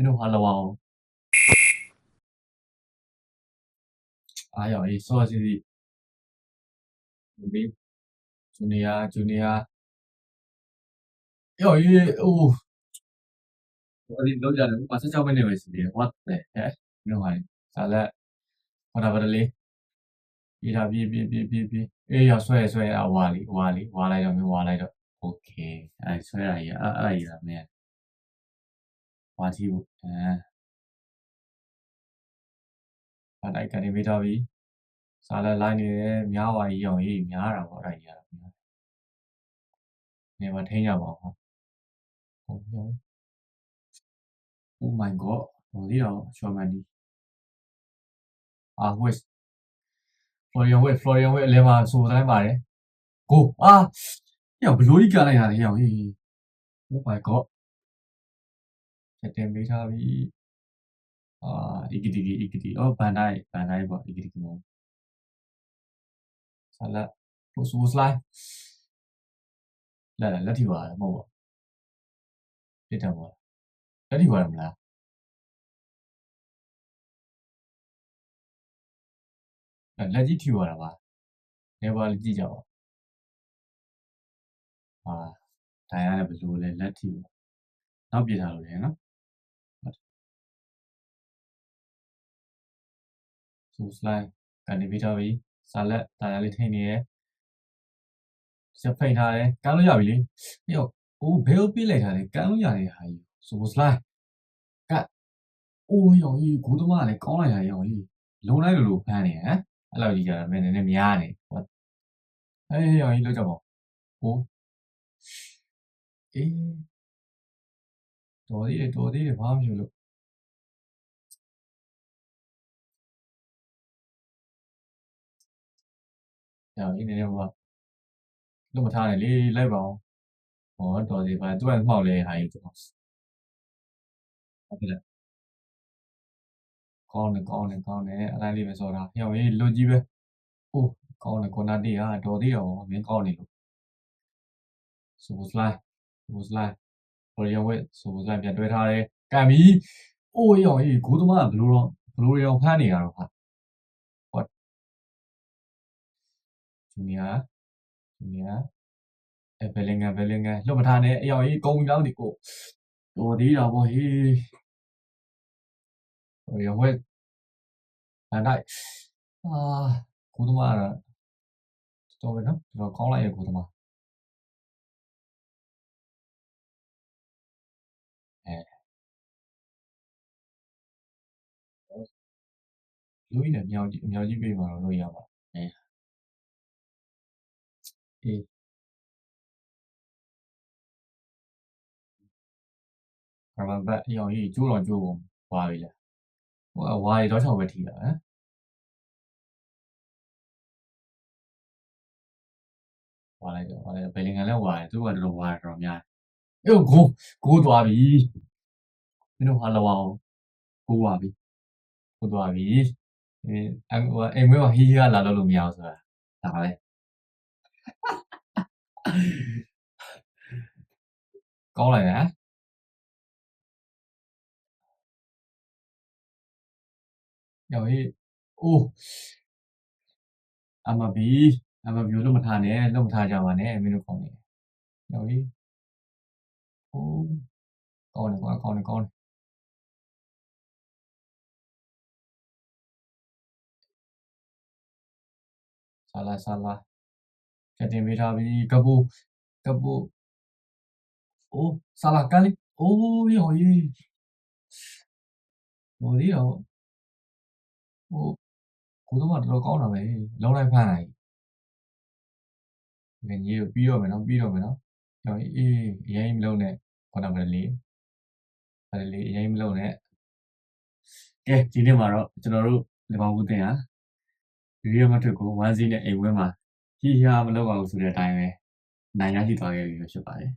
င်းတို့ဟာလောအောင်အားရအေးစောစီစီဒီဂျူနီယာဂျူနီယာယောအေးအိုးဘာဒီလောက်ကြတယ်ဘာဆက်ချောက်မိနေပဲစီတယ် what the heck မင်းတို့ဟာစာလက်ဟောတာပါလေပြေးတာပြေးပြေးပြေးပြေးပြေးအေးရဆွဲဆွဲအဝါလီဝါလီဝါလိုက်တော့မင်းဝါလိုက်တော့ okay အဲဆွဲရကြီးအဲ့အဲ့ကြီးလားမင်း ဝါတီဘူးအဲအဲ့လိုက်ကနေမိတော့ပြီစာလက်လိုက်နေတယ်များပါကြီးအောင်ကြီးများတာပေါ့အဲ့ကြီးရတာနေမထိန်ရပါဘူးဟုတ်ရော Oh my god ဟိုဒီတော့ရှော်မန်ဒီအာဝက်ဖလော်ရီယန်ဝက်ဖလော်ရီယန်ဝက်အလဲမှာဆိုတိုင်းပါတယ်ကိုအာညဘလို့ကြီးကလိုက်တာလေဟောဟေး Oh my god ချက်တင်ပေးထားပြီအာအီကတီကီအီကတီအော်ဘန်ဒိုင်ဘန်ဒိုင်ပေါ့အီကတီကီမောဆလာပိုစစလိုက်လာလက်ထီပါမဟုတ်ပါပြစ်တယ်ပေါ့လက်ထီပါမလားအဲ့လက်ကြီးထီရတာပါနေပါကြည့်ကြပါဟာဒိုင်ရလည်းဘယ်လိုလဲလက်ထီပါနောက်ပြထားလို့လေနော်စူစ လိုက်ကနေပြီးတော့ပြီစာလက်တာယာလေးထိနေရစဖိတ်ထားတယ်ကမ်းလို့ရပြီလေပြီးတော့အိုးဘယ်ကိုပြေးလိုက်ထားလဲကမ်းလို့ရတယ်ဟာကြီးစူစလိုက်ကအိုးရောင်ကြီးဂိုးသမားလည်းကောင်းလိုက်တာရောင်ကြီးလုံလိုက်လို့လို့ဖမ်းနေဟမ်အဲ့လိုကြီးကြတာမင်းနည်းနည်းများနေဟောအေးရောင်ကြီးလောက်ကြပါဟိုအေးတော်သေးတယ်တော်သေးတယ်ဘာမှမဖြစ်လို့ ရောင်ကြီးနည်းနည်းဟောလုံးမထားနဲ့လေလိုက်ပါအောင်ဟောတော်သေးပါသူကမှောက်လေဟာကြီးတော့ဟုတ်ကဲ့ကောင်းတယ်ကောင်းတယ်ကောင်းတယ်အဲ့ဒါလေးပဲစောတာရောင်ကြီးလွတ်ကြီးပဲအိုးကောင်းတယ်ကွန်နာတီဟာတော်သေးတော့မင်းကောင်းနေလို့ဆိုစလိုက်ဆိုစလိုက်ဘော်ရီယဝက်ဆိုစလိုက်ပြန်တွဲထားတယ်ကံပြီအိုးရောင်ကြီးဂိုးသမားဘလို့တော့ဘလို့ရောင်ဖမ်းနေရတော့ဟာဟော နီယာဂျူနီယာအဲဘယ်လင်ငံဘယ်လင်ငံလွတ်မထားနဲ့အရောင်ကြီးကုန်းပြီလားဒီကိုတော်သေးတာပေါ့ဟေးဘော်ရီယဝက်အန်တိုင်းအာကိုသမားကတော့တော်ပဲနော်တော်ကောင်းလိုက်ရဲ့ကိုသမားအဲလူကြီးနဲ့မြောင်ကြီးမြောင်ကြီးပြေးမှာတော့လို့ရပါအဲ အေးဘာမှဘက်အယောင်ကြီးကျိုးတော်ကျိုးကုန်ဝါပြီလား ဟိုဝါရီတော့6ပဲ ထိတာဟမ် ဝါလိုက်တော့ ဝါလိုက်ဘယ်လင်ကန်လဲဝါတယ် သူကတော်တော်ဝါတယ်တော်များအေးကိုကိုသွားပြီ မင်းတို့ဟာလောအောင်ကိုဝါပြီကိုသွားပြီအဲအိမ်မွေးမှာဟီးဟီးကလာလို့လို့မရအောင်ဆိုတာ ဒါပဲ ကောင်းလိုက်နော်ယောဟေးအိုးအမဘီအမဘီလို့မထားနဲ့လို့မထားကြပါနဲ့မင်းတို့ကောင်းနေယောဟေးအိုးကောင်းတယ်ကွာကောင်းတယ် ကောင်းတယ်ဆာလာဆာလာချက်တင်ပေးထားပြီကပူကပူအိုးဆာလာကန်လေးအိုးယောဟေးဟိုလေးတော့ဟိုကိုတော့တော်တော်ကောင်းတာပဲလုံးလိုက်ဖမ်းလိုက်ငကြီးကိုပြီးတော့မယ်နော်ပြီးတော့မယ်နော်ကျောင်းအေးအရင်မလုံးနဲ့ခေါင်းနံပါတ်၄ပါလေအရင်မလုံးနဲ့ကဲဒီနေ့မှာတော့ကျွန်တော်တို့လီဗာပူးတင်ဟာရီယယ်မက်ဒရစ်ကို1-0နဲ့အိမ်ဝဲမှာ ဟီဟာမလုပ်ပါဘူးဆိုတဲ့အတိုင်းပဲနိုင်ရရှိသွားခဲ့ပြီဖြစ်ပါတယ်